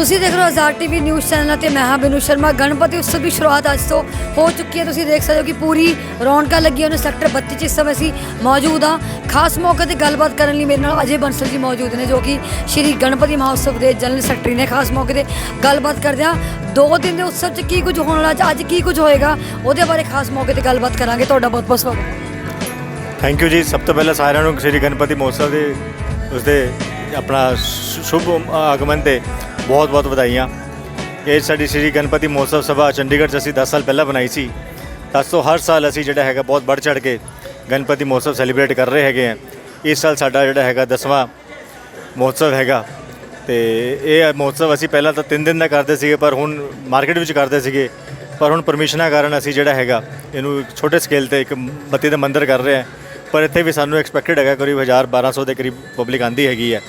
ਤੁਸੀਂ ਦੇਖ ਰਹੇ ਹੋ ਆਜ਼ਾਦ ਟੀਵੀ ਨਿਊਜ਼ ਚੈਨਲ ਤੇ ਮੈਂ ਹਾਂ ਬਿਨੂ ਸ਼ਰਮਾ। ਗਣਪਤੀ ਉਤਸਵ ਦੀ ਸ਼ੁਰੂਆਤ ਅੱਜ ਤੋਂ ਹੋ ਚੁੱਕੀ ਹੈ। ਤੁਸੀਂ ਦੇਖ ਸਕਦੇ ਹੋ ਕਿ ਪੂਰੀ ਰੌਣਕਾਂ ਲੱਗੀਆਂ ਨੇ, ਸੈਕਟਰ 32 ਚ ਇਸ ਸਮੇਂ ਅਸੀਂ ਮੌਜੂਦ ਹਾਂ। ਖਾਸ ਮੌਕੇ ਤੇ ਗੱਲਬਾਤ ਕਰਨ ਲਈ ਮੇਰੇ ਨਾਲ ਅਜੇ ਬੰਸਲ ਜੀ ਮੌਜੂਦ ਨੇ, ਜੋ ਕਿ ਸ਼੍ਰੀ ਗਣਪਤੀ ਮਹੋਤਸਵ ਦੇ ਜਨਰਲ ਸੈਕਟਰੀ ਨੇ ਖਾਸ ਮੌਕੇ ਤੇ ਗੱਲਬਾਤ ਕਰਦੇ ਹਾਂ। ਦੋ ਦਿਨ ਦੇ ਉਤਸਵ ਚ ਕੀ ਕੁਝ ਹੋਣ ਵਾਲਾ, ਅੱਜ- ਅੱਜ ਕੀ ਕੁਝ ਹੋਏਗਾ, ਉਹਦੇ ਬਾਰੇ ਖਾਸ ਮੌਕੇ ਤੇ ਗੱਲਬਾਤ ਕਰਾਂਗੇ। ਤੁਹਾਡਾ ਬਹੁਤ ਬਹੁਤ ਸਵਾਗਤ ਥੈਂਕ ਯੂ ਜੀ। ਸਭ ਤੋਂ ਪਹਿਲਾਂ ਸਾਰਿਆਂ ਨੂੰ ਸ਼੍ਰੀ ਗਣਪਤੀ ਮਹੋਤਸਵ ਦੇ, ਉਸਦੇ ਆਪਣਾ ਸ਼ੁ- ਸ਼ੁਭ ਆਗਮਨ ਤੇ ਬਹੁਤ ਬਹੁਤ ਵਧਾਈਆਂ। ਇਹ ਸਾਡੀ ਸ਼੍ਰੀ ਗਣਪਤੀ ਮਹੋਤਸਵ ਸਭਾ ਚੰਡੀਗੜ੍ਹ 'ਚ ਅਸੀਂ 10 ਸਾਲ ਪਹਿਲਾਂ ਬਣਾਈ ਸੀ। ਤਾਂ ਤੋਂ ਹਰ ਸਾਲ ਅਸੀਂ ਜਿਹੜਾ ਹੈਗਾ ਬਹੁਤ ਵੱਧ ਚੜ ਕੇ ਗਣਪਤੀ ਮਹੋਤਸਵ ਸੈਲੀਬ੍ਰੇਟ ਕਰ ਰਹੇ ਹੈਗੇ ਆ ਇਸ ਸਾਲ ਸਾਡਾ ਜਿਹੜਾ ਹੈਗਾ 10ਵਾਂ ਮਹੋਤਸਵ ਹੈਗਾ। ਤੇ ਇਹ ਮਹੋਤਸਵ ਅਸੀਂ ਪਹਿਲਾਂ ਤਾਂ 3 ਦਿਨ ਦਾ ਕਰਦੇ ਸੀਗੇ, ਪਰ ਹੁਣ ਮਾਰਕੀਟ ਵਿੱਚ ਕਰਦੇ ਸੀਗੇ। ਪਰ ਹੁਣ ਪਰਮਿਸ਼ਨਾਂ ਕਾਰਨ ਅਸੀਂ ਜਿਹੜਾ ਹੈਗਾ, ਇਹਨੂੰ ਛੋਟੇ ਸਕੇਲ ਤੇ ਇੱਕ ਬੱਤੀ ਦਾ ਮੰਦਿਰ ਕਰ ਰਹੇ ਹਾਂ। ਪਰ ਇੱਥੇ ਵੀ ਸਾਨੂੰ ਐਕਸਪੈਕਟਡ ਹੈਗਾ, ਕਰੀਬ 1000 1200 ਦੇ ਕਰੀਬ ਪਬਲਿਕ ਆਂਦੀ ਹੈਗੀ ਹੈ।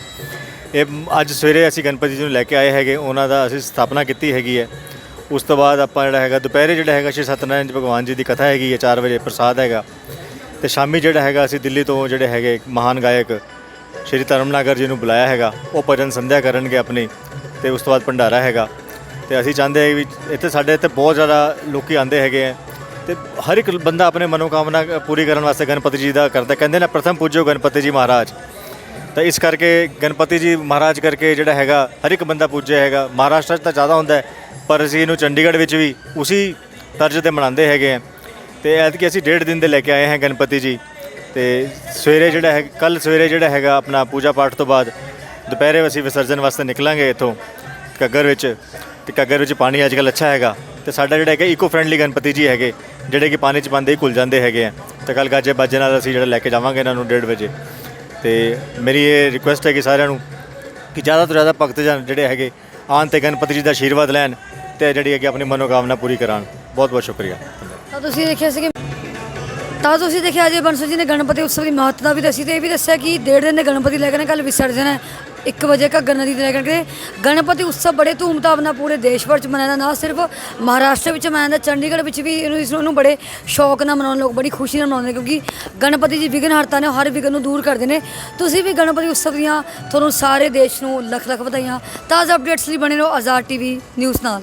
ਇਹ ਅੱਜ ਸਵੇਰੇ ਅਸੀਂ ਗਣਪਤੀ ਜੀ ਨੂੰ ਲੈ ਕੇ ਆਏ ਹੈਗੇ, ਉਹਨਾਂ ਦਾ ਅਸੀਂ ਸਥਾਪਨਾ ਕੀਤੀ ਹੈਗੀ ਹੈ। ਉਸ ਤੋਂ ਬਾਅਦ ਆਪਾਂ ਜਿਹੜਾ ਹੈਗਾ, ਦੁਪਹਿਰੇ ਜਿਹੜਾ ਹੈਗਾ ਸ਼੍ਰੀ ਸਤਨਾਰਾਇਣ ਜੀ ਭਗਵਾਨ ਜੀ ਦੀ ਕਥਾ ਹੈਗੀ ਹੈ 4 ਵਜੇ ਪ੍ਰਸਾਦ ਹੈਗਾ। ਤੇ ਸ਼ਾਮੀ ਜਿਹੜਾ ਹੈਗਾ ਅਸੀਂ ਦਿੱਲੀ ਤੋਂ ਜਿਹੜੇ ਹੈਗੇ ਮਹਾਨ ਗਾਇਕ ਸ਼੍ਰੀ ਧਰਮਨਾਗਰ ਜੀ ਨੂੰ ਬੁਲਾਇਆ ਹੈਗਾ। ਉਹ ਭਜਨ ਸੰਧਿਆ ਕਰਨਗੇ ਆਪਣੀ, ਤੇ ਉਸ ਤੋਂ ਬਾਅਦ ਭੰਡਾਰਾ ਹੈਗਾ। ਤੇ ਅਸੀਂ ਚਾਹੁੰਦੇ ਹਾਂ ਵੀ ਇੱਥੇ ਸਾਡੇ ਇੱਥੇ ਬਹੁਤ ਜ਼ਿਆਦਾ ਲੋਕੀ ਆਉਂਦੇ ਹੈਗੇ ਆ ਤੇ ਹਰ ਇੱਕ ਬੰਦਾ ਆਪਣੇ ਮਨੋਕਾਮਨਾ ਪੂਰੀ ਕਰਨ ਵਾਸਤੇ ਗਣਪਤੀ ਜੀ ਦਾ ਕਰਦਾ ਕਹਿੰਦੇ ਨੇ, ਪ੍ਰਥਮ ਪੂਜੋ ਗਣਪਤੀ ਜੀ ਮਹਾਰਾਜ। ਤਾਂ ਇਸ ਕਰਕੇ ਗਣਪਤੀ ਜੀ ਮਹਾਰਾਜ ਕਰਕੇ ਜਿਹੜਾ ਹੈਗਾ, ਹਰ ਇੱਕ ਬੰਦਾ ਪੂਜਿਆ ਹੈਗਾ। ਮਹਾਰਾਸ਼ਟਰ 'ਚ ਤਾਂ ਜ਼ਿਆਦਾ ਹੁੰਦਾ ਪਰ ਅਸੀਂ ਇਹਨੂੰ ਚੰਡੀਗੜ੍ਹ ਵਿੱਚ ਵੀ ਉਸੇ ਤਰਜ਼ ਤੇ ਮਨਾਉਂਦੇ ਹੈਗੇ ਆ ਤੇ ਐਤਕੀ ਅਸੀਂ ਡੇਢ ਦਿਨ ਦੇ ਲੈ ਕੇ ਆਏ ਹਾਂ ਗਣਪਤੀ ਜੀ। ਤੇ ਸਵੇਰੇ ਜਿਹੜਾ ਹੈ ਕੱਲ ਸਵੇਰੇ ਜਿਹੜਾ ਹੈਗਾ ਆਪਣਾ ਪੂਜਾ ਪਾਠ ਤੋਂ ਬਾਅਦ ਦੁਪਹਿਰੇ ਅਸੀਂ ਵਿਸਰਜਨ ਵਾਸਤੇ ਨਿਕਲਾਂਗੇ ਇੱਥੋਂ ਘੱਗਰ ਵਿੱਚ। ਤੇ ਘੱਗਰ ਵਿੱਚ ਪਾਣੀ ਅੱਜ ਕੱਲ੍ਹ ਅੱਛਾ ਹੈਗਾ। ਤੇ ਸਾਡਾ ਜਿਹੜਾ ਹੈਗਾ ਇਕੋ ਫ੍ਰੈਂਡਲੀ ਗਣਪਤੀ ਜੀ ਹੈਗੇ, ਜਿਹੜੇ ਕਿ ਪਾਣੀ 'ਚ ਪਾਉਂਦੇ ਹੀ ਘੁਲ ਜਾਂਦੇ ਹੈਗੇ ਆ। ਤੇ ਕੱਲ ਗਾਜੇ ਬਾਜੇ ਨਾਲ ਅਸੀਂ ਜਿਹੜਾ ਲੈ ਕੇ ਜਾਵਾਂਗੇ ਇਹਨਾਂ ਨੂੰ 1:30 ਵਜੇ। ਤੇ ਮੇਰੀ ਇਹ ਰਿਕੁਐਸਟ ਹੈ ਕਿ ਸਾਰਿਆਂ ਨੂੰ ਕਿ ਜ਼ਿਆਦਾ ਤੋਂ ਜ਼ਿਆਦਾ ਭਗਤ ਜਨ ਜਿਹੜੇ ਹੈਗੇ, ਆਉਣ ਤੇ ਗਣਪਤੀ ਜੀ ਦਾ ਆਸ਼ੀਰਵਾਦ ਲੈਣ ਤੇ ਜਿਹੜੀ ਹੈਗੀ ਆਪਣੀ ਮਨੋਕਾਮਨਾ ਪੂਰੀ ਕਰਾਉਣ। ਬਹੁਤ ਬਹੁਤ ਸ਼ੁਕਰੀਆ। ਤਾਂ ਤੁਸੀਂ ਦੇਖਿਆ ਸੀ ਕਿ ਤਾਂ ਤੁਸੀਂ ਦੇਖਿਆ ਅਜੇ ਬੰਸਲ ਜੀ ਨੇ ਗਣਪਤੀ ਉਤਸਵ ਦੀ ਮਹੱਤਤਾ ਵੀ ਦੱਸੀ ਤੇ ਇਹ ਵੀ ਦੱਸਿਆ ਕਿ ਡੇਢ ਦਿਨ ਦੇ ਗਣਪਤੀ ਲੈ ਕੇ ਨੇ ਕੱਲ ਵਿਸਰਜਨ ਹੈ। 1 ਵਜੇ ਘੱਗਰ ਨਦੀ ਤੇ ਲੈ ਕੇ ਗਣਪਤੀ ਉਤਸਵ ਬੜੇ ਧੂਮਧਾਮ ਨਾਲ ਪੂਰੇ ਦੇਸ਼ ਭਰ ਚ ਮਨਾਇਆ ਜਾਂਦਾ। ਨਾ ਸਿਰਫ ਮਹਾਰਾਸ਼ਟਰ ਵਿੱਚ ਮਨਾਇਆ ਜਾਂਦਾ, ਚੰਡੀਗੜ੍ਹ ਵਿੱਚ ਵੀ ਇਹਨੂੰ ਇਸ ਨੂੰ ਬੜੇ ਸ਼ੌਕ ਨਾਲ ਮਨਾਉਣ ਲੋਕ, ਬੜੀ ਖੁਸ਼ੀ ਨਾਲ ਮਨਾਉਂਦੇ ਕਿਉਂਕਿ ਗਣਪਤੀ ਜੀ ਵਿਘਨ ਹਰਤਾ ਨੇ ਉਹ ਹਰ ਵਿਘਨ ਨੂੰ ਦੂਰ ਕਰਦੇ ਨੇ। ਤੁਸੀਂ ਵੀ ਗਣਪਤੀ ਉਤਸਵ ਦੀਆਂ ਤੁਹਾਨੂੰ ਸਾਰੇ ਦੇਸ਼ ਨੂੰ ਲੱਖ ਲੱਖ ਵਧਾਈਆਂ। ਤਾਜ਼ਾ ਅਪਡੇਟਸ ਲਈ ਬਣੇ ਰਹੋ ਆਜ਼ਾਦ ਟੀਵੀ ਨਿਊਜ਼ ਨਾਲ।